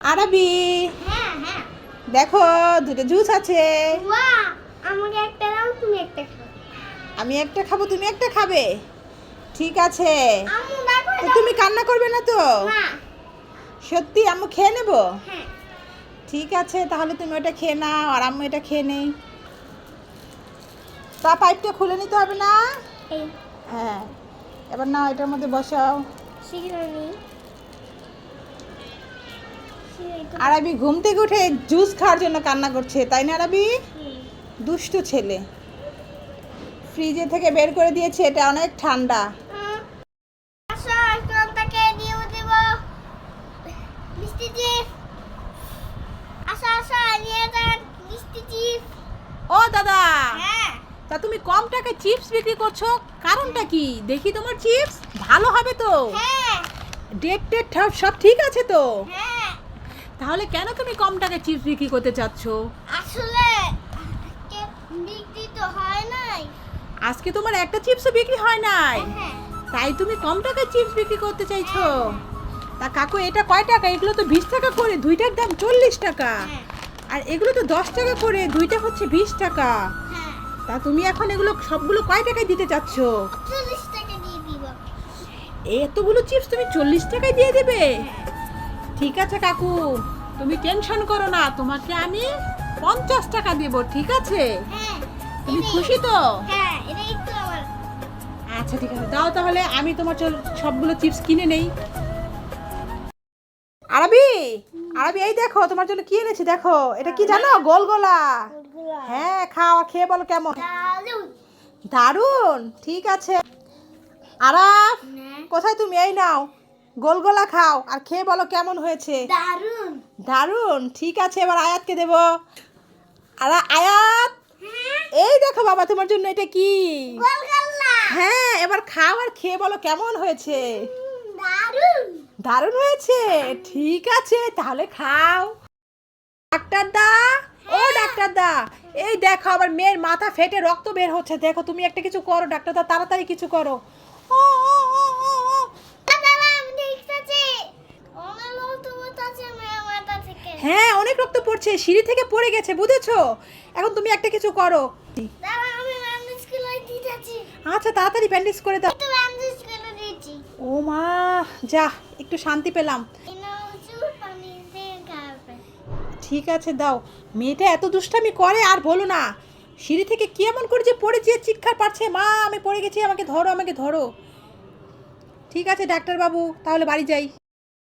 আরবি। হ্যাঁ হ্যাঁ। দেখো দুটো জুস আছে। আমাকে একটা দাও তুমি একটা খাও। আমি একটা খাব তুমি একটা খাবে। ঠিক আছে। তুমি কান্না করবে না তো? সত্যি আম্মু খেয়ে নেব? হ্যাঁ। ঠিক আছে তাহলে তুমি ওটা খেয়ে নাও আর আম্মু এটা খেয়ে নেই। তা পাইপটা খুলে নিতে হবে না? হ্যাঁ। এবার না এটার মধ্যে বসাও। শিখরনি আরবি ঘুম থেকে উঠে জুস খাওয়ার জন্য কান্না করছে তাই না আরবি দুষ্টু ছেলে। ফ্রিজে থেকে বের করে দিয়েছে এটা অনেক ঠান্ডা। ও দাদা! হ্যাঁ। তা তুমি কম টাকায় চিপস বিক্রি করছ? কারণটা কি? দেখি তোমার চিপস? ভালো হবে তো? হ্যাঁ। ডেট টেট সব সব ঠিক আছে তো? হ্যাঁ। তাহলে কেন তুমি কম টাকায় চিপস বিক্রি করতে চাচ্ছ? আসলে আজকে বিক্রি তো হয় নাই। আজকে তোমার একটা চিপসও বিক্রি হয় নাই। হ্যাঁ তাই তুমি কম টাকায় চিপস বিক্রি করতে চাইছো? তা কাকু এটা কয় টাকা? এগুলো তো বিশ টাকা করে দুইটার দাম চল্লিশ টাকা। হ্যাঁ। আর এগুলো তো দশ টাকা করে দুইটা হচ্ছে বিশ টাকা। হ্যাঁ। তা তুমি এখন এগুলো সবগুলো কয় টাকায় দিতে চাচ্ছ? চল্লিশ টাকা দিয়ে দিব। এতগুলো চিপস তুমি চল্লিশ টাকায় দিয়ে দেবে? ঠিক আছে কাকু। তুমি টেনশন করো না তোমাকে আমি পঞ্চাশ টাকা দেব ঠিক আছে? হ্যাঁ তুমি খুশি তো? হ্যাঁ আচ্ছা ঠিক আছে দাও তাহলে আমি তোমার চল- সবগুলো চিপস কিনে নেই। আরবি আরবি এই দেখো তোমার জন্য কি এনেছি দেখো। এটা কি জানো? গোল গোলা হ্যাঁ খাও আর খেয়ে বলো কেমন। দারুণ দারুণ ঠিক আছে। আরাফ কোথায় তুমি? এই নাও। গোলগোলা খাও আর খেয়ে বলো কেমন হয়েছে? দারুণ দারুণ ঠিক আছে এবার আয়াতকে দেব। আর আয়াত! এই দেখো বাবা তোমার জন্য এটা কি? হ্যাঁ এবার খাও আর খেয়ে বলো কেমন হয়েছে? দারুণ দারুণ। হয়েছে? ঠিক আছে তাহলে খাও। ডাক্তার দা? ও ডাক্তার দা এই দেখো আবার মেয়ের মাথা ফেটে রক্ত বের হচ্ছে। দেখো তুমি একটা কিছু করো ডাক্তার দা তাড়াতাড়ি কিছু করো। ও, ও। দাদা আমি দেখতেছি অনেক লোক তো বলতেছে মেয়ে মাথা থেকে হ্যাঁ অনেক রক্ত পড়ছে সিঁড়ি থেকে পড়ে গেছে বুঝেছ? এখন তুমি একটা কিছু করো। আচ্ছা তাড়াতাড়ি ব্যান্ডেজ করে দাও। ও মা যা একটু শান্তি পেলাম। ঠিক আছে দাও। মেয়েটা এত দুষ্টামি করে আর বলো না। সিঁড়ি থেকে কি এমন করে যে পড়ে যে চিৎকার পারছে? মা আমি পড়ে গেছি আমাকে ধরো আমাকে ধরো। ঠিক আছে ডাক্তারবাবু তাহলে বাড়ি যাই।